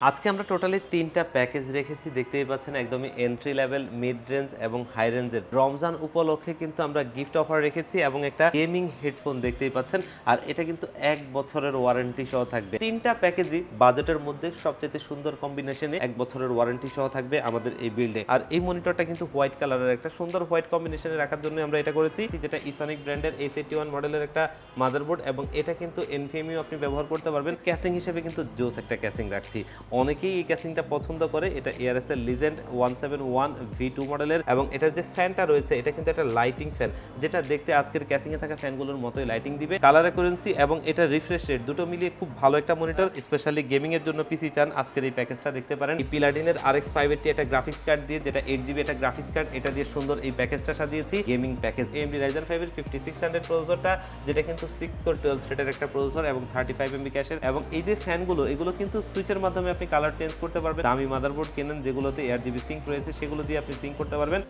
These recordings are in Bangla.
আজকে আমরা টোটালি তিনটা প্যাকেজ রেখেছি, দেখতেই পাচ্ছেন একদমই এন্ট্রি লেভেল মিড রেঞ্জ এবং হাই রেঞ্জের রমজান উপলক্ষে কিন্তু আমরা গিফট অফার রেখেছি এবং একটা গেমিং হেডফোন দেখতেই পাচ্ছেন। আর এটা কিন্তু এক বছরের ওয়ারেন্টি সহ থাকবে। তিনটা প্যাকেজই বাজেটের মধ্যে সবচেয়ে সুন্দর কম্বিনেশনে এক বছরের ওয়ারেন্টি সহ থাকবে আমাদের এই বিল্ডে আর এই মনিটরটা কিন্তু হোয়াইট কালারের একটা সুন্দর হোয়াইট কম্বিনেশনে রাখার জন্য আমরা এটা করেছি। যেটা ইসনিক ব্র্যান্ডের এস এইটি ওয়ান মডেলের একটা মাদারবোর্ড এবং এটা কিন্তু এনফিএমিও আপনি ব্যবহার করতে পারবেন। ক্যাসিং হিসেবে কিন্তু জোস একটা ক্যাসিং রাখছি। অনেকেই এই ক্যাসিংটা পছন্দ করে। এটা এআরএস এর legend one seven one V two মডেলের এবং এটার যে ফ্যানটা রয়েছে, এটা কিন্তু একটা লাইটিং ফ্যান যেটা দেখতে আজকের ক্যাসিং এ থাকা ফ্যানগুলোর মতোই লাইটিং দিবে। কালার অ্যাকুরেন্সি এবং এটা রিফ্রেশ রেট দুটো মিলিয়ে খুব ভালো একটা মনিটর স্পেশালি গেমিং এর জন্য পিসি চান। আজকের এই প্যাকেজটা দেখতে পারেন। পিলাডিনের আর এক্স ফাইভ এইটটি একটা গ্রাফিক্স কার্ড দিয়ে, যেটা এইট জিবি একটা গ্রাফিক্স কার্ড এটা দিয়ে সুন্দর এই প্যাকেজটা সাজিয়েছি। Gaming package AMD Ryzen five এর ফিফটি সিক্স হান্ড্রেড প্রসেসরটা যেটা কিন্তু সিক্স কোর টুয়েলভ থ্রেডের একটা প্রসেসর এবং থার্টি ফাইভ এমবি ক্যাশের এবং এই যে ফ্যানগুলো এগুলো কিন্তু সুইচের মাধ্যমে আপনি কালার চেঞ্জ করতে পারবেন। দামি মাদারবোর্ড কেনেন, যেগুলোতে এয়ার জিবি সিঙ্ক রয়েছে, সেগুলো দিয়ে আপনি সিঙ্ক করতে পারবেন।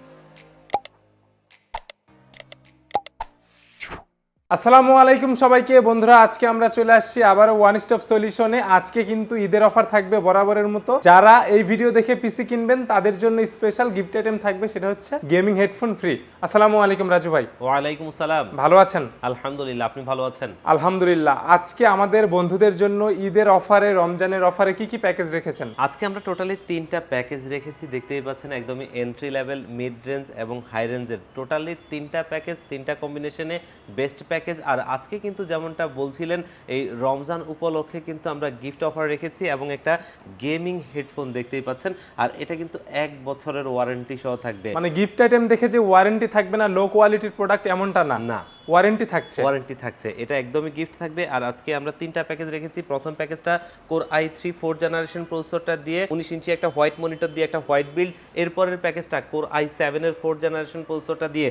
আসসালামু আলাইকুম সবাইকে। বন্ধুরা আজকে আমরা চলে আসছি আবারও ওয়ান স্টপ সলিউশনে আজকে কিন্তু ঈদের অফার থাকবে বরাবরের মতো। যারা এই ভিডিও দেখে পিসি কিনবেন তাদের জন্য স্পেশাল গিফট আইটেম থাকবে সেটা হচ্ছে গেমিং হেডফোন ফ্রি আসসালামু আলাইকুম রাজু ভাই। ওয়ালাইকুম আসসালাম। ভালো আছেন? আলহামদুলিল্লাহ আপনি ভালো আছেন? আলহামদুলিল্লাহ। আজকে আমাদের বন্ধুদের জন্য ঈদের অফারে রমজানের অফারে কি কি প্যাকেজ রেখেছেন? আজকে আমরা টোটালি তিনটা প্যাকেজ রেখেছি দেখতেই পাচ্ছেন একদমই এন্ট্রি লেভেল মিড রেঞ্জ এবং হাই রেঞ্জের টোটালি তিনটা প্যাকেজ তিনটা কম্বিনেশনে বেস্ট প্যাকেজ আর আজকে কিন্তু যেমনটা বলছিলেন এই রমজান উপলক্ষে কিন্তু আমরা গিফট অফার রেখেছি এবং একটা গেমিং হেডফোন দেখতেই পাচ্ছেন। আর এটা কিন্তু এক বছরের ওয়ারেন্টি সহ থাকবে। মানে গিফট আইটেম দেখে যে ওয়ারেন্টি থাকবে না লো কোয়ালিটির প্রোডাক্ট এমনটা না। না। ওয়ারেন্টি থাকছে। ওয়ারেন্টি থাকছে। এটা একদমই গিফট থাকবে। আর আজকে আমরা তিনটা প্যাকেজ রেখেছি। প্রথম প্যাকেজটা core i three four generation প্রসেসরটা দিয়ে উনিশ ইঞ্চি একটা হোয়াইট মনিটর দিয়ে একটা হোয়াইট বিল্ড এরপরের প্যাকেজটা কোর আই সেভেনের ফোর জেনারেশন প্রসেসরটা দিয়ে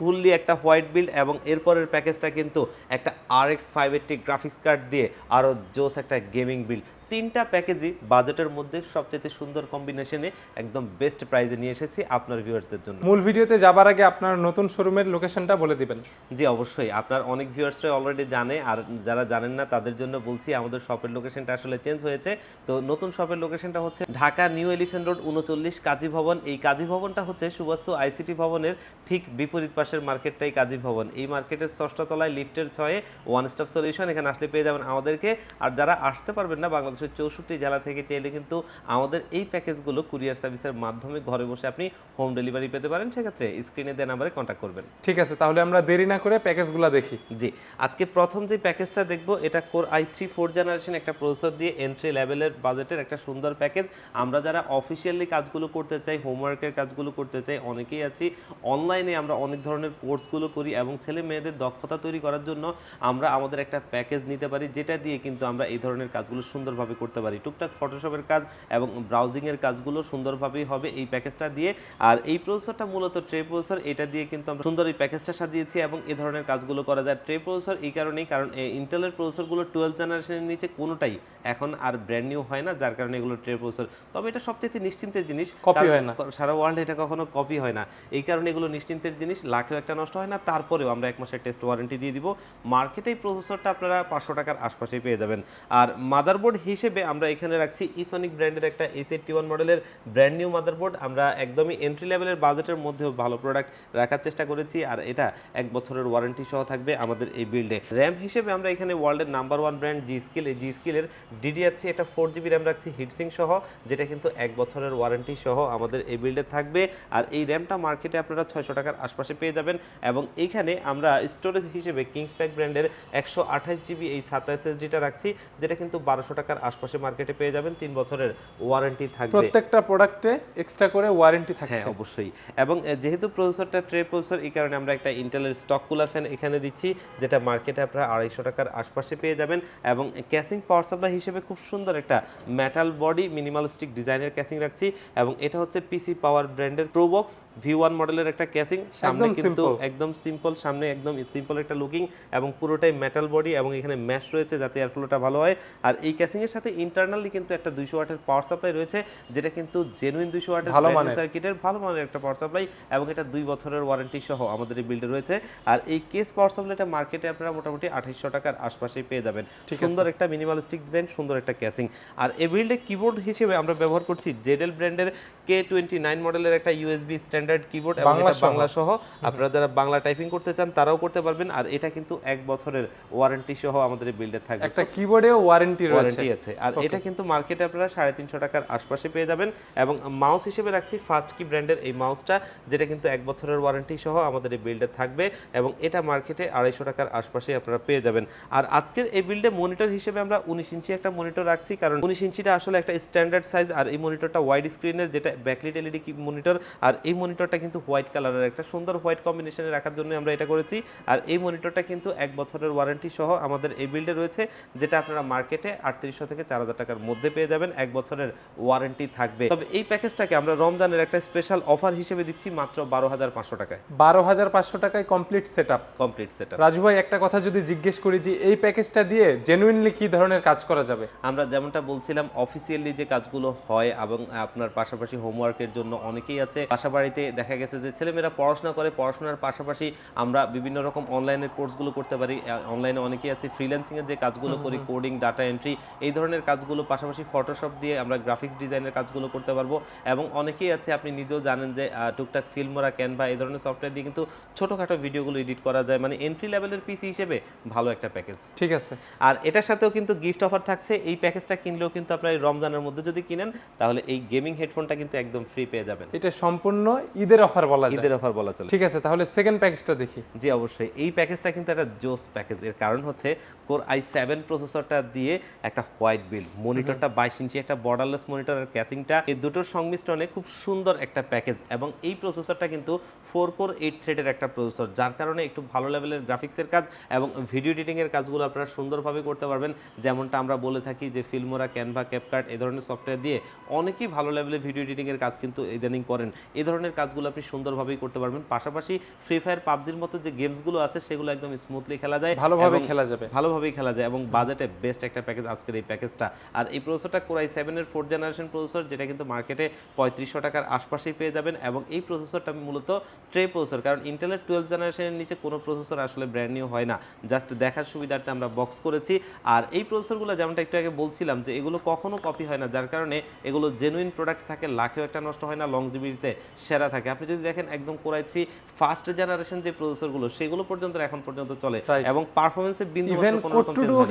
ফুললি একটা হোয়াইট বিল্ড এবং এরপরের প্যাকেজটা কিন্তু একটা R X five graphics card দিয়ে আরও জোস একটা গেমিং বিল্ড তিনটা প্যাকেজই বাজেটের মধ্যে সবচেয়ে সুন্দর কম্বিনেশনে একদম বেস্ট প্রাইজে নিয়ে এসেছি আপনার ভিউয়ার্সদের জন্য। মূল ভিডিওতে যাবার আগে আপনার নতুন শোরুমের লোকেশনটা বলে দিবেন। জি অবশ্যই। আপনার অনেক ভিউয়ার্সরা অলরেডি জানে আর যারা জানেন না তাদের জন্য বলছি আমাদের শপের লোকেশনটা আসলে চেঞ্জ হয়েছে। তো নতুন শপের লোকেশনটা হচ্ছে ঢাকা নিউ এলিফেন্ট রোড উনচল্লিশ কাজী ভবন। এই কাজী ভবনটা হচ্ছে সুবাস্তু আইসিটি ভবনের ঠিক বিপরীত পাশের মার্কেটটাই কাজী ভবন। এই মার্কেটের ষষ্ঠ তলায় লিফটের ছয়ে ওয়ান স্টপ সলিউশন এখানে আসলে পেয়ে যাবেন আমাদেরকে। আর যারা আসতে পারবেন না বাংলাদেশের চৌষট্টি জেলা থেকে চাইলে কিন্তু আমাদের এই প্যাকেজগুলো কুরিয়ার সার্ভিসের মাধ্যমে ঘরে বসে আপনি হোম ডেলিভারি পেতে পারেন। সেক্ষেত্রে স্ক্রিনে দেওয়া নাম্বারে কন্ট্যাক্ট করবেন। ঠিক আছে তাহলে আমরা দেরি না করে প্যাকেজগুলো দেখি। জি আজকে প্রথম যে প্যাকেজটা দেখব এটা core i three four generation একটা প্রসেসর দিয়ে এন্ট্রি লেভেলের বাজেটের একটা সুন্দর প্যাকেজ। আমরা যারা অফিসিয়ালি কাজগুলো করতে চাই হোমওয়ার্কের কাজগুলো করতে চাই অনেকেই আছি। অনলাইনে আমরা অনেক ধরনের কোর্সগুলো করি এবং ছেলে মেয়েদের দক্ষতা তৈরি করার জন্য আমরা আমাদের একটা প্যাকেজ নিতে পারি যেটা দিয়ে কিন্তু আমরা এই ধরনের কাজগুলো সুন্দরভাবে করতে পারি। টুকটাক ফটোশপের কাজ এবং ব্রাউজিংয়ের কাজগুলো সুন্দরভাবেই হবে এই প্যাকেজটা দিয়ে। আর এই প্রসেসরটা মূলত ট্রে প্রসেসর এটা দিয়ে কিন্তু আমরা সুন্দর এই প্যাকেজটা সাজিয়েছি এবং এই ধরনের কাজগুলো করা যায়। ট্রে প্রসেসর এই কারণেই কারণ ইন্টেলের প্রসেসরগুলো টুয়েলভ জেনারেশনের নিচে কোনোটাই এখন আর ব্র্যান্ড নিউ হয় না যার কারণে এগুলো ট্রে প্রসেসর তবে এটা সবচেয়ে নিশ্চিন্তের জিনিস কপি হয় না। সারা ওয়ার্ল্ডে এটা কখনো কপি হয় না। এই কারণে এগুলো নিশ্চিন্তের জিনিস লাখেও একটা নষ্ট হয় না। তারপরেও আমরা এক মাসের টেস্ট ওয়ারেন্টি দিয়ে দিব। মার্কেটে এই প্রসেসরটা আপনারা পাঁচশো টাকার আশপাশেই পেয়ে যাবেন। আর মাদারবোর্ড হিসেবে আমরা এখানে রাখছি ইসনিক ব্র্যান্ডের একটা এস এইটটি ওয়ান মডেলের ব্র্যান্ড নিউ মাদারবোর্ড আমরা একদমই এন্ট্রি লেভেলের বাজেটের মধ্যেও ভালো প্রোডাক্ট রাখার চেষ্টা করেছি আর এটা এক বছরের ওয়ারেন্টি সহ থাকবে আমাদের এই বিল্ডে র্যাম হিসেবে আমরা এখানে ওয়ার্ল্ডের number one brand G skill এই জি স্কিলের ডিডিআর থ্রি একটা ফোর জিবি র্যাম রাখছি হিটসিং সহ, যেটা কিন্তু এক বছরের ওয়ারেন্টি সহ আমাদের এই বিল্ডে থাকবে। আর এই র্যামটা মার্কেটে আপনারা ছয়শো টাকার আশপাশে পেয়ে যাবেন এবং এইখানে আমরা স্টোরেজ হিসেবে কিংস প্যাক ব্র্যান্ডের একশো আঠাশ জিবি এই সাতাশ এসডিটা রাখছি, যেটা কিন্তু বারোশো টাকার আশপাশে মার্কেটে পেয়ে যাবেন তিন বছরের ওয়ারেন্টি থাকবে। প্রত্যেকটা প্রোডাক্টে এক্সট্রা করে ওয়ারেন্টি থাকছে। হ্যাঁ অবশ্যই। এবং যেহেতু প্রসেসরটা ট্রে প্রসেসর এই কারণে আমরা একটা ইন্টেলের স্টক কুলার ফ্যান এখানে দিচ্ছি যেটা মার্কেটে আপনারা আড়াইশো টাকার আশপাশে পেয়ে যাবেন। এবং ক্যাসিং পাওয়ার সাপ্লাই হিসেবে খুব সুন্দর একটা মেটাল বডি মিনিমালিস্টিক ডিজাইনের ক্যাসিং রাখছি। এবং এটা হচ্ছে পিসি পাওয়ার ব্র্যান্ডের প্রোবক্স ভি ওয়ান মডেলের একটা ক্যাসিং সামনে কিন্তু একদম সিম্পল সামনে একদম সিম্পল একটা লুকিং এবং পুরোটাই মেটাল বডি এবং এখানে ম্যাশ রয়েছে যাতে এয়ারফ্লোটা ভালো হয়। আর এই ক্যাসিং এর সাথে ইন্টারনালি কিন্তু একটা দুইশো ওয়াটের পাওয়ার সাপ্লাই রয়েছে যেটা কিন্তু জেনুইন দুইশো ওয়াটের ভালো মানের। সার্কিটের ভালো মানের একটা পাওয়ার সাপ্লাই এবং এটা দুই বছরের ওয়ারেন্টি সহ আমাদের এই বিল্ডে রয়েছে। আর এই কেস পাওয়ার সাপ্লাইটা মার্কেটে আপনারা মোটামুটি আঠাইশশো টাকার আশপাশেই পেয়ে যাবেন। সুন্দর একটা মিনিমালিস্টিক ডিজাইন সুন্দর একটা ক্যাসিং আর এই বিল্ডে কিবোর্ড হিসেবে আমরা ব্যবহার করছি জেডেল ব্র্যান্ডের কে টোয়েন্টি নাইন মডেলের একটা ইউএসবি স্ট্যান্ডার্ড কিবোর্ড এবং বাংলা সহ। আপনারা যারা বাংলা টাইপিং করতে চান তারাও করতে পারবেন। আর এটা কিন্তু এক বছরের ওয়ারেন্টি সহ আমাদের বিল্ডে থাকবে। একটা কিবোর্ডেও ওয়ারেন্টি রয়েছে। আছে আর এটা কিন্তু মার্কেটে আপনারা সাড়ে তিনশো টাকার আশপাশে পেয়ে যাবেন এবং মাউস হিসেবে রাখছি ফার্স্ট কি ব্র্যান্ডের এই মাউসটা যেটা কিন্তু এক বছরের ওয়ারেন্টি সহ আমাদের এই বিল্ডে থাকবে এবং এটা মার্কেটে আড়াইশো টাকার আশপাশে আপনারা পেয়ে যাবেন। আর আজকের এই বিল্ডে মনিটর হিসেবে আমরা উনিশ ইঞ্চি একটা মনিটর রাখছি কারণ উনিশ ইঞ্চিটা আসলে একটা স্ট্যান্ডার্ড সাইজ আর এই মনিটরটা ওয়াইড স্ক্রিনের যেটা ব্যাকলিট এলইডি মনিটর আর এই মনিটরটা কিন্তু হোয়াইট কালারের একটা সুন্দর হোয়াইট কম্বিনেশনে রাখার জন্য আমরা এটা করেছি। আর এই মনিটরটা কিন্তু এক বছরের ওয়ারেন্টি সহ আমাদের এই বিল্ডে রয়েছে যেটা আপনারা মার্কেটে আটত্রিশশো থেকে চার হাজার টাকার মধ্যে পেয়ে যাবেন। এক বছরের ওয়ারেন্টি থাকবে। তবে এই প্যাকেজটাকে আমরা রমজানের একটা স্পেশাল অফার হিসেবে দিচ্ছি মাত্র বারো হাজার পাঁচশো টাকায়। বারো হাজার পাঁচশো টাকায় complete set up complete set up Raju ভাই একটা কথা যদি জিজ্ঞেস করি যে এই প্যাকেজটা দিয়ে জেনুইনলি কি ধরনের কাজ করা যাবে? আমরা যেমনটা বলছিলাম অফিসিয়ালি যে কাজগুলো হয় এবং আপনার পাশাপাশি হোমওয়ার্কের জন্য অনেকেই আছে। বাসা বাড়িতে দেখা গেছে যে ছেলেমেয়েরা পড়াশোনা করে পড়াশোনার পাশাপাশি আমরা বিভিন্ন রকম অনলাইনের কোর্সগুলো করতে পারি। অনলাইনে অনেকেই আছে ফ্রিল্যান্সিং এর যে কাজগুলো করি কোডিং ডাটা এন্ট্রি এই ধরনের কাজগুলো পাশাপাশি ফটোশপ দিয়ে আমরা গ্রাফিক্স ডিজাইনের কাজগুলো করতে পারব। এবং অনেকেই আছে আপনি নিজেও জানেন যে টুকটাক ফিল্মরা ক্যানভা এই ধরনের সফটওয়্যার দিয়ে কিন্তু ছোটখাটো ভিডিওগুলো এডিট করা যায়। মানে এন্ট্রি লেভেলের পিসি হিসেবে ভালো একটা প্যাকেজ ঠিক আছে। আর এটার সাথেও কিন্তু গিফট অফার থাকছে। এই প্যাকেজটা কিনলেও কিন্তু আপনার এই রমজানের মধ্যে যদি কিনেন তাহলে এই গেমিং হেডফোনটা কিন্তু একদম ফ্রি পেয়ে যাবেন। এটা সম্পূর্ণ ঈদের অফার বলা যায়। ঈদের অফার বলা চলে। ঠিক আছে তাহলে সেকেন্ড প্যাকেজটা দেখি। জি অবশ্যই। এই প্যাকেজটা কিন্তু একটা জোস প্যাকেজ এর কারণ হচ্ছে কোর আই সেভেন প্রসেসরটা দিয়ে একটা হোয়াইট বিল্ড মনিটরটা বাইশ ইঞ্চি একটা বর্ডারলেস মনিটর আর ক্যাসিংটা এই দুটোর সংমিশ্রণে খুব সুন্দর একটা প্যাকেজ এবং এই প্রসেসরটা কিন্তু ফোর কোর এইট থ্রেডের একটা প্রসেসর যার কারণে একটু ভালো লেভেলের গ্রাফিক্সের কাজ এবং ভিডিও এডিটিংয়ের কাজগুলো আপনারা সুন্দরভাবে করতে পারবেন। যেমনটা আমরা বলে থাকি যে ফিল্মোরা ক্যানভা ক্যাপকার্ট এ ধরনের সফটওয়্যার দিয়ে অনেকেই ভালো লেভেলের ভিডিও এডিটিংয়ের কাজ কিন্তু ইদানিং করেন। এই ধরনের কাজগুলো আপনি সুন্দরভাবেই করতে পারবেন। পাশাপাশি ফ্রি ফায়ার পাবজির মতো যে গেমসগুলো আছে সেগুলো একদম স্মুথলি খেলা যায় ভালোভাবে খেলা যাবে। ভালোভাবেই খেলা যায় এবং বাজেটে বেস্ট একটা প্যাকেজ আজকের এই প্যাকেজটা আর এই প্রসেসরটা কোরাই সেভেনের ফোর্থ জেনারেশন প্রসেসর যেটা কিন্তু মার্কেটে পঁয়ত্রিশশো টাকার আশপাশেই পেয়ে যাবেন এবং এই প্রসেসরটা মূলত ট্রে প্রসেসর কারণ ইন্টেলের টুয়েলভ জেনারেশনের নিচে কোনো প্রসেসর আসলে ব্র্যান্ড নিউ হয় না। জাস্ট দেখার সুবিধার্থে আমরা বক্স করেছি। আর এই প্রসেসরগুলো যেমনটা একটু আগে বলছিলাম যে এগুলো কখনো কপি হয় না যার কারণে এগুলো জেনুইন প্রোডাক্ট থাকে লাখেও একটা নষ্ট হয় না লং জিবিতে সেরা থাকে। আপনি যদি দেখেন একদম কোরাই থ্রি ফার্স্ট জেনারেশন যে প্রসেসরগুলো সেগুলো পর্যন্ত এখন পর্যন্ত চলে এবং পারফরমেন্সের বিন্দু।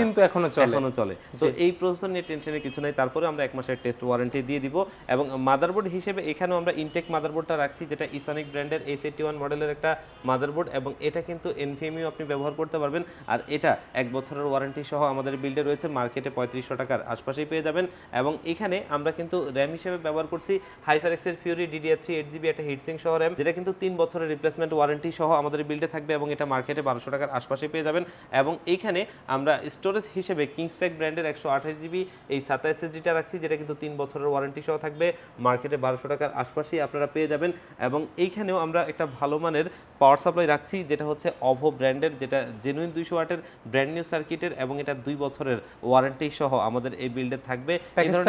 কিন্তু এখনও চলে। এখনও চলে। তো এই প্রসেসর নিয়ে টেনশনের কিছু নাই। তারপরে আমরা এক মাসের টেস্ট ওয়ারেন্টি দিয়ে দিব এবং মাদারবোর্ড হিসেবে এখানেও আমরা ইনটেক মাদারবোর্ডটা রাখছি, যেটা ইসনিক ব্র্যান্ডের এস এইটি ওয়ান মডেলের একটা মাদারবোর্ড এবং এটা কিন্তু এনভিএমইউ আপনি ব্যবহার করতে পারবেন। আর এটা এক বছরের ওয়ারেন্টি সহ আমাদের বিল্ডে রয়েছে মার্কেটে পঁয়ত্রিশশো টাকার আশপাশেই পেয়ে যাবেন। এবং এখানে আমরা কিন্তু র্যাম হিসেবে ব্যবহার করছি হাইফার এক্সের Fury DDR three eight GB একটা হিটসিং সহ র্যাম যেটা কিন্তু তিন বছরের রিপ্লেসমেন্ট ওয়ারেন্টি সহ আমাদের বিল্ডে থাকবে এবং এটা মার্কেটে বারোশো টাকার আশপাশে পেয়ে যাবেন। এবং এইখানে আমরা স্টোরেজ হিসেবে কিংসপ্যাক ব্র্যান্ডের একশো আট আঠাশ জিবি এই সাতা এসএসডিটা রাখছি যেটা কিন্তু তিন বছরের ওয়ারেন্টি সহ থাকবে। মার্কেটে বারোশো টাকার আশপাশেই আপনারা পেয়ে যাবেন। এবং এইখানেও আমরা একটা ভালো মানের পাওয়ার সাপ্লাই রাখছি যেটা হচ্ছে অভো ব্র্যান্ডের যেটা জেনুইন দুইশো ওয়াটের ব্র্যান্ড নিউ সার্কিটের এবং এটা দুই বছরের ওয়ারেন্টি সহ আমাদের এই বিল্ডে থাকবে।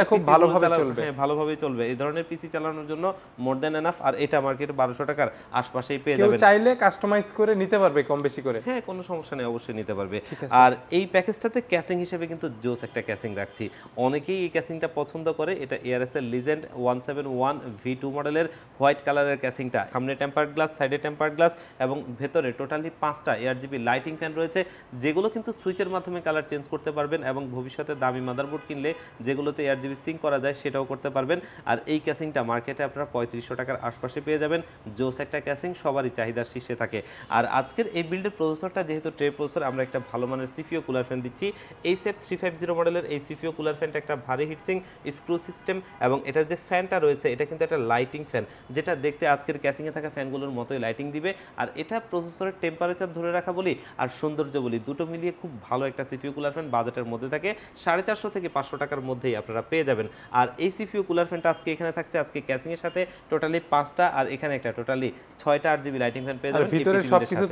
খুব ভালোভাবে চালা- চলবে। হ্যাঁ ভালোভাবেই চলবে। এই ধরনের পিসি চালানোর জন্য মোর দেন এনাফ আর এটা মার্কেটে বারোশো টাকার আশপাশেই পেয়ে যাবেন। চাইলে কাস্টমাইজ করে নিতে পারবে কম বেশি করে। হ্যাঁ কোনো সমস্যা নেই অবশ্যই নিতে পারবে। আর এই প্যাকেজটাতে ক্যাসিং হিসেবে কিন্তু জোস একটা ক্যাসিং রাখছি। অনেকেই এই ক্যাসিংটা পছন্দ করে। এটা এআরএস এর legend one seven one V two মডেলের হোয়াইট কালারের ক্যাসিংটা। সামনে টেম্পার গ্লাস, সাইডে টেম্পার গ্লাস এবং ভেতরে টোটালি পাঁচটা এয়ার জিবি লাইটিং ফ্যান রয়েছে, যেগুলো কিন্তু সুইচের মাধ্যমে কালার চেঞ্জ করতে পারবেন এবং ভবিষ্যতে দামি মাদারবোর্ড কিনলে যেগুলোতে এয়ার জিবি সিং করা যায় সেটাও করতে পারবেন। আর এই ক্যাসিংটা মার্কেটে আপনারা পঁয়ত্রিশশো টাকার আশপাশে পেয়ে যাবেন। জোস একটা ক্যাসিং, সবারই চাহিদার শীর্ষে থাকে। আর আজকের এই বিল্ডের প্রসেসরটা যেহেতু ট্রে প্রসেসর আমরা একটা ভালো মানের সিপিও কুলার ফ্যান দিচ্ছি। এই সেট থ্রি ফাইভ জিরো মডেলের এই সিপিও কুলার ফ্যানটা একটা ভারী হিটসিং স্ক্রু সিস্টেম এবং এটার যে ফ্যানটা রয়েছে এটা কিন্তু একটা লাইটিং ফ্যান যেটা দেখতে আজকের ক্যাসিংয়ে থাকা ফ্যানগুলোর মতোই লাইটিং দিবে। আর এটা প্রসেসরের টেম্পারেচার ধরে রাখা বলি আর সৌন্দর্য বলি দুটো মিলিয়ে খুব ভালো একটা সিপিও কুলার ফ্যান বাজেটের মধ্যে থাকে। সাড়ে চারশো থেকে পাঁচশো টাকার মধ্যেই আপনারা পেয়ে যাবেন। আর এই সিপিও কুলার ফ্যানটা আজকে এখানে থাকছে আজকে ক্যাসিংয়ের সাথে টোটালি পাঁচটা আর এখানে একটা টোটালি ছয়টা আট জিবি লাইটিং ফ্যান পেয়ে যাবেন ভিতরে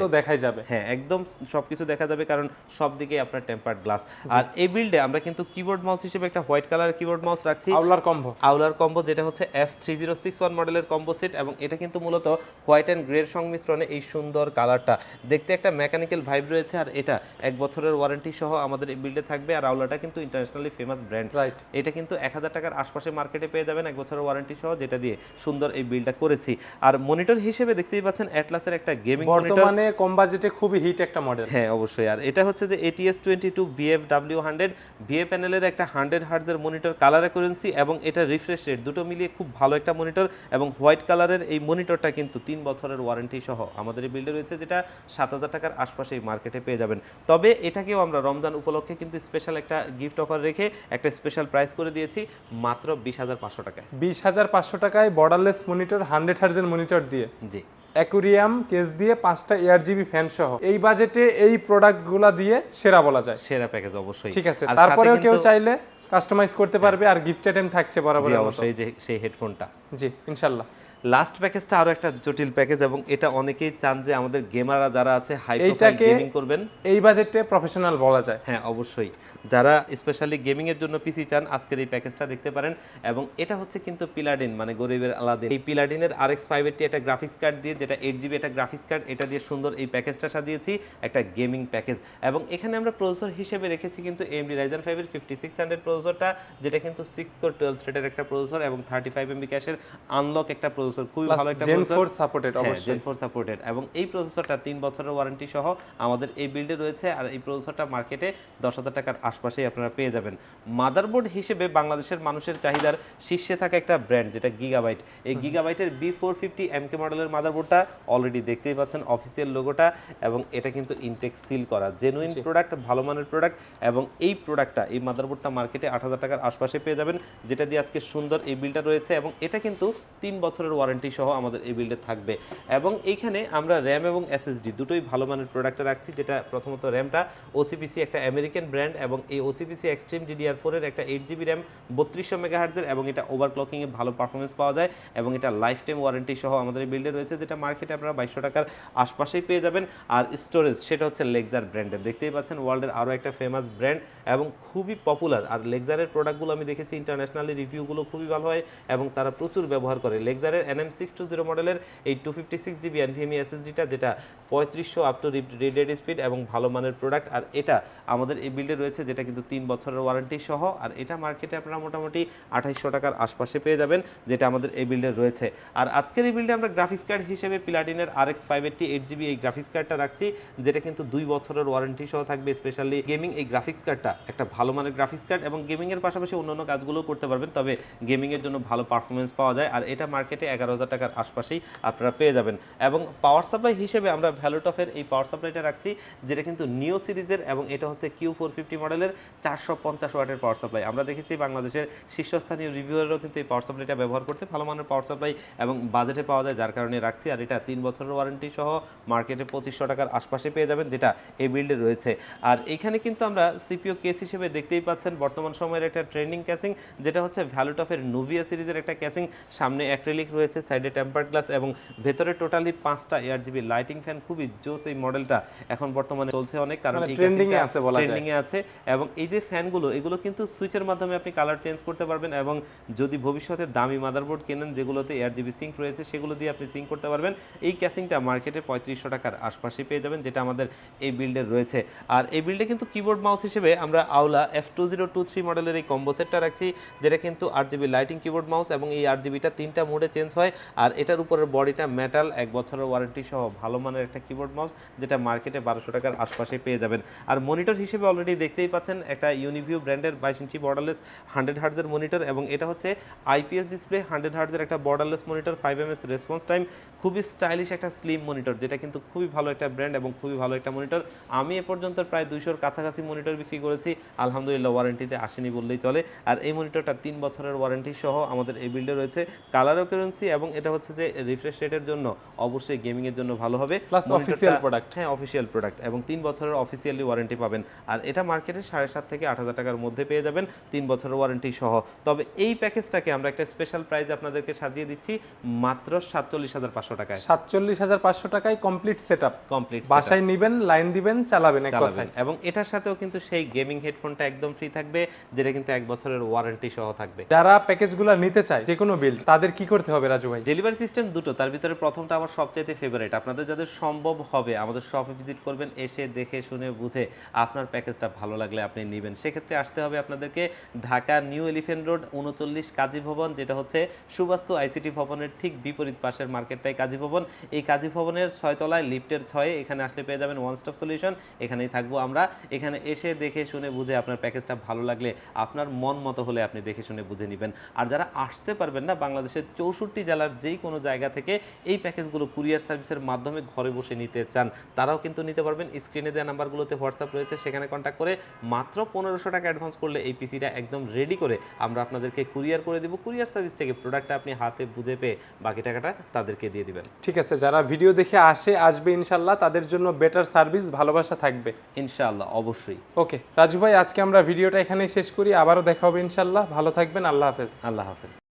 তো দেখাই যাবে। হ্যাঁ একদম সবকিছু দেখা যাবে কারণ সব দিকে আপনার টেম্পার্ড গ্লাস আর এই বিল্ডে আমরা কিন্তু কিবোর্ড মাউস হিসেবে একটা হোয়াইট কালার কিবোর্ড মাউস রাখছি। আউলার কম্বো। আউলার কম্বো যেটা হচ্ছে F three zero six one মডেলের কম্বো সেট এবং এটা কিন্তু মূলত হোয়াইট অ্যান্ড গ্রের সংমিশ্রণে এই সুন্দর কালারটা দেখতে একটা মেকানিক্যাল ভাইব রয়েছে আর এটা এক বছরের ওয়ারেন্টি সহ আমাদের এই বিল্ডে থাকবে আর আউলাটা কিন্তু ইন্টারন্যাশনালি ফেমাস ব্র্যান্ড রাইট এটা কিন্তু এক হাজার টাকার আশপাশে মার্কেটে পেয়ে যাবেন এক বছরের ওয়ারেন্টি সহ যেটা দিয়ে সুন্দর এই বিলটা করেছি। আর মনিটর হিসেবে দেখতেই পাচ্ছেন অ্যাটলাসের একটা গেমিং মনিটর বর্তমানে কম বাজেটে খুবই হিট একটা মডেল হ্যাঁ অবশ্যই। আর এটা হচ্ছে যে ATS twenty two BF W hundred BA প্যানেলের একটা হান্ড্রেড হার্জের মনিটর কালার অ্যাকুরেন্সি এবং এটা রিফ্রেশ রেট দুটো মিলিয়ে খুব ভালো একটা মনিটর এবং হোয়াইট কালারের এই মনিটরটা কিন্তু তিন বছরের ওয়ারেন্টি সহ আমাদের এই বিল্ডে রয়েছে যেটা সাত হাজার টাকার আশপাশে এই মার্কেটে পেয়ে যাবেন। তবে এটাকেও আমরা রমজান উপলক্ষে কিন্তু স্পেশাল একটা গিফট অফার রেখে একটা স্পেশাল প্রাইস করে দিয়েছি মাত্র বিশ হাজার পাঁচশো টাকায়। বিশ হাজার পাঁচশো টাকায় বর্ডারলেস মনিটর হান্ড্রেড হার্জের মনিটর দিয়ে। জি। অ্যাকুরিয়াম কেস দিয়ে পাঁচটা এয়ার জিবি ফ্যান সহ এই বাজেটে এই প্রোডাক্টগুলা দিয়ে সেরা বলা যায়। সেরা প্যাকেজ অবশ্যই। ঠিক আছে তারপরেও কেউ চাইলে কাস্টমাইজ করতে পারবে আর গিফট আইটেম থাকছে বরাবর অবশ্যই যে সেই হেডফোনটা জি ইনশাল্লাহ। লাস্ট প্যাকেজটা আরও একটা জটিল প্যাকেজ এবং এটা অনেকেই চান যে আমাদের গেমাররা যারা আছে হাই প্রোফাইল গেমিং করবেন। এই বাজেটে প্রফেশনাল বলা যায়। হ্যাঁ অবশ্যই। যারা স্পেশালি গেমিং এর জন্য পিসি চান আজকের এই প্যাকেজটা দেখতে পারেন এবং এটা হচ্ছে কিন্তু পিলাডিন মানে গরিবের আলাদিন এই পিলাডিনের আর এক্স ফাইভ একটা গ্রাফিক্স কার্ড দিয়ে যেটা এইট জিবি একটা গ্রাফিক্স কার্ড এটা দিয়ে সুন্দর এই প্যাকেজটা সাজিয়েছি একটা গেমিং প্যাকেজ এবং এখানে আমরা প্রসেসর হিসেবে রেখেছি কিন্তু এমডি রাইজেন ফাইভের ফিফটি সিক্স হান্ড্রেড প্রসেসরটা যেটা কিন্তু সিক্স কোর টুয়েলভ থ্রেডের একটা প্রসেসর এবং থার্টি ফাইভ এমবি ক্যাশের আনলক একটা প্রসেসর খুবই ভালো একটা জেন processor। ফোর সাপোর্টেড অবশ্যই। জেন ফোর সাপোর্টেড এবং এই প্রসেসরটা তিন বছরের ওয়ারেন্টি সহ আমাদের এই বিল্ডে রয়েছে আর এই প্রসেসরটা মার্কেটে দশ হাজার টাকার আশপাশেই আপনারা পেয়ে যাবেন। মাদারবোর্ড হিসেবে বাংলাদেশের মানুষের চাহিদার শীর্ষে থাকা একটা ব্র্যান্ড যেটা গিগাবাইট এই গিগাবাইটের বি ফোর ফিফটি এমকে মডেলের মাদারবোর্ডটা অলরেডি দেখতেই পাচ্ছেন অফিসিয়াল লোগোটা এবং এটা কিন্তু ইনটেক সিল করা। জেনুইন প্রোডাক্ট ভালো মানের প্রোডাক্ট এবং এই প্রোডাক্টটা এই মাদারবোর্ডটা মার্কেটে আট হাজার টাকার আশপাশে পেয়ে যাবেন যেটা দিয়ে আজকে সুন্দর এই বিলটা রয়েছে এবং এটা কিন্তু তিন বছরের ওয়ারেন্টি সহ আমাদের এই বিল্ডে থাকবে। এবং এইখানে আমরা র্যাম এবং এসএসডি দুটোই ভালো মানের প্রোডাক্টে রাখছি, যেটা প্রথমত র্যামটা ওসিপিসি একটা আমেরিকান ব্র্যান্ড এবং এই ওসিপিসি এক্সট্রিম ডিডিআর ফোরের একটা এইট জিবি র্যাম বত্রিশশো মেগাহার্জের এবং এটা ওভারক্লকিংয়ে ভালো পারফরমেন্স পাওয়া যায় এবং এটা লাইফ টাইম ওয়ারেন্টি সহ আমাদের এই বিল্ডে রয়েছে, যেটা মার্কেটে আপনারা বাইশশো টাকার আশপাশেই পেয়ে যাবেন। আর স্টোরেজ সেটা হচ্ছে লেগজার ব্র্যান্ডের দেখতেই পাচ্ছেন ওয়ার্ল্ডের আরও একটা ফেমাস ব্র্যান্ড এবং খুবই পপুলার আর লেগজারের প্রোডাক্টগুলো আমি দেখেছি ইন্টারন্যাশনালি রিভিউগুলো খুবই ভালো হয় এবং তারা প্রচুর ব্যবহার করে। লেগজারের এনএম সিক্স টু জিরো মডেলের এই two fifty six GB NVMe এসএসডিটা যেটা পঁয়ত্রিশশো আপ টু রিডেড স্পিড এবং ভালো মানের প্রোডাক্ট আর এটা আমাদের এই বিল্ডে রয়েছে, যেটা কিন্তু তিন বছরের ওয়ারেন্টি সহ। আর এটা মার্কেটে আপনারা মোটামুটি আঠাইশশো টাকার আশপাশে পেয়ে যাবেন, যেটা আমাদের এই বিল্ডে রয়েছে। আর আজকের এই বিল্ডে আমরা গ্রাফিক্স কার্ড হিসেবে পিলাটিনের R X five eighty eight GB এই গ্রাফিক্স কার্ডটা রাখছি, যেটা কিন্তু দুই বছরের ওয়ারেন্টি সহ থাকবে স্পেশালি গেমিং এই গ্রাফিক্স কার্ডটা একটা ভালো মানের গ্রাফিক্স কার্ড এবং গেমিংয়ের পাশাপাশি অন্যান্য কাজগুলোও করতে পারবেন, তবে গেমিংয়ের জন্য ভালো পারফরমেন্স পাওয়া যায়। আর এটা মার্কেটে এগারো হাজার টাকার আশপাশেই আপনারা পেয়ে যাবেন। এবং পাওয়ার সাপ্লাই হিসেবে আমরা ভ্যালুটফের এই পাওয়ার সাপ্লাইটা রাখছি, যেটা কিন্তু নিও সিরিজের এবং এটা হচ্ছে কিউ ফোর ফিফটি মডেলের চারশো পঞ্চাশ ওয়াটের পাওয়ার সাপ্লাই আমরা দেখেছি বাংলাদেশের শীর্ষস্থানীয় রিভিউয়ারও কিন্তু এই পাওয়ার সাপ্লাইটা ব্যবহার করতে ভালো মানের পাওয়ার সাপ্লাই এবং বাজেটে পাওয়া যায়, যার কারণে রাখছি। আর এটা তিন বছরের ওয়ারেন্টি সহ মার্কেটে পঁচিশশো টাকার আশপাশে পেয়ে যাবেন, যেটা এই বিল্ডে রয়েছে। আর এখানে কিন্তু আমরা সিপিও কেস হিসেবে দেখতেই পাচ্ছেন, বর্তমান সময়ের একটা ট্রেন্ডিং ক্যাসিং যেটা হচ্ছে ভ্যালুটফের নুভিয়া সিরিজের একটা ক্যাসিং সামনে অ্যাক্রিলিক রয়েছে। সাইডে টেম্পার গ্লাস এবং ভেতরে টোটালি পাঁচটা এয়ার জিবি লাইটিং ফ্যান খুবই জোস এই মডেলটা এখন বর্তমানে চলছে অনেক কারণ মানে এ casingটা আছে বলা যায়। trending এ আছে এবং এই যে ফ্যানগুলো এগুলো কিন্তু সুইচের মাধ্যমে আপনি কালার চেঞ্জ করতে পারবেন এবং যদি ভবিষ্যতে দামি মাদারবোর্ড কেনেন যেগুলোতে এয়ার জিবি সিঙ্ক রয়েছে সেগুলো দিয়ে আপনি সিঙ্ক করতে পারবেন। এই ক্যাসিংটা মার্কেটে পঁয়ত্রিশশো টাকার আশপাশে পেয়ে যাবেন যেটা আমাদের এই বিল্ডের রয়েছে। আর এই বিল্ডে কিন্তু কিবোর্ড মাউস হিসেবে আমরা Aula F two zero two three মডেলের এই কম্বো সেটটা রাখছি যেটা কিন্তু আট জিবি লাইটিং কিবোর্ড মাউস এবং এই আট জিবিটা তিনটা মোডে চেঞ্জ হয়। আর এটার উপরের বডিটা মেটাল এক বছরের ওয়ারেন্টি সহ ভালো মানের একটা কিবোর্ড মাউস যেটা মার্কেটে বারোশো টাকার আশপাশে পেয়ে যাবেন। আর মনিটর হিসেবে অলরেডি দেখতেই পাচ্ছেন একটা ইউনিভিউ ব্র্যান্ডের বাইশ ইঞ্চি বর্ডারলেস হান্ড্রেড হার্টজের মনিটর এবং এটা হচ্ছে আইপিএস ডিসপ্লে হান্ড্রেড হার্টজের একটা borderless monitor five M S response time খুবই স্টাইলিশ একটা স্লিম মনিটর যেটা কিন্তু খুবই ভালো একটা ব্র্যান্ড এবং খুবই ভালো একটা মনিটর আমি এ পর্যন্ত প্রায় দুইশোর কাছাকাছি মনিটর বিক্রি করেছি, আলহামদুলিল্লাহ ওয়ারেন্টিতে আসেনি বললেই চলে। আর এই মনিটরটা তিন বছরের ওয়ারেন্টি সহ আমাদের এই বিল্ডে রয়েছে। কালার কারেন্সি এবং এটা হচ্ছে যে রিফ্রেশ রেটের জন্য অবশ্যই গেমিং এর জন্য ভালো হবে। Plus Monitor official টা- product। হ্যাঁ অফিসিয়াল প্রোডাক্ট এবং তিন বছরের অফিসিয়ালি ওয়ারেন্টি পাবেন। আর এটা মার্কেটে সাড়ে সাত থেকে আট হাজার টাকার মধ্যে পেয়ে যাবেন তিন বছরের ওয়ারেন্টি সহ। তবে এই প্যাকেজটাকে আমরা একটা স্পেশাল প্রাইজে আপনাদেরকে সাজিয়ে দিচ্ছি মাত্র সাতচল্লিশ হাজার পাঁচশো টাকায়। সাতচল্লিশ হাজার পাঁচশো টাকায় কমপ্লিট সেট আপ কমপ্লিট বাসায় নিবেন লাইন দিবেন চালাবেন এক চালাবেন। এবং এটার সাথেও কিন্তু সেই গেমিং হেডফোনটা একদম ফ্রি থাকবে যেটা কিন্তু এক বছরের ওয়ারেন্টি সহ থাকবে। যারা প্যাকেজগুলো নিতে চায় যে কোনো বিল তাদের কি করতে হবে? রাজু ভাই। ডেলিভারি সিস্টেম দুটো, তার ভিতরে প্রথমটা আমার সবচাইতে ফেভারিট আপনাদের যাদের সম্ভব হবে, আমাদের শপে ভিজিট করবেন, এসে দেখে, শুনে, বুঝে আপনার প্যাকেজটা ভালো লাগলে আপনি নেবেন। সেক্ষেত্রে আসতে হবে আপনাদেরকে ঢাকা নিউ এলিফেন্ট রোড, উনচল্লিশ কাজী ভবন, যেটা হচ্ছে সুবাস্তু আইসিটি ভবনের ঠিক বিপরীত পাশের মার্কেটটাই কাজী ভবন। এই কাজী ভবনের ছয়তলায় লিফটের ছয়ে এখানে আসলে পেয়ে যাবেন ওয়ান স্টপ সলিউশন এখানেই থাকব আমরা। এখানে এসে দেখে, শুনে, বুঝে আপনার প্যাকেজটা ভালো লাগলে আপনার মন মতো হলে আপনি দেখে, শুনে, বুঝে নেবেন। আর যারা আসতে পারবেন না, বাংলাদেশের চৌষট্টি জেলার যেই কোনো জায়গা থেকে এই প্যাকেজগুলো কুরিয়ার সার্ভিসের মাধ্যমে ঘরে বসে নিতে চান তারাও কিন্তু নিতে পারবেন। স্ক্রিনে দেওয়া নাম্বারগুলোতে হোয়াটসঅ্যাপ রয়েছে সেখানে কন্ট্যাক্ট করে মাত্র পনেরোশো টাকা অ্যাডভান্স করলে এই পিসিটা একদম রেডি করে আমরা আপনাদেরকে কুরিয়ার করে দেবো। কুরিয়ার সার্ভিস থেকে প্রোডাক্টটা আপনি হাতে বুঝে পেয়ে বাকি টাকাটা তাদেরকে দিয়ে দিবেন। ঠিক আছে যারা ভিডিও দেখে আসে আসবে ইনশাল্লাহ তাদের জন্য বেটার সার্ভিস ভালোবাসা থাকবে। ইনশাল্লাহ অবশ্যই। ওকে রাজু ভাই আজকে আমরা ভিডিওটা এখানেই শেষ করি। আবারও দেখা হবে ইনশাল্লাহ ভালো থাকবেন আল্লাহ হাফেজ। আল্লাহ হাফেজ।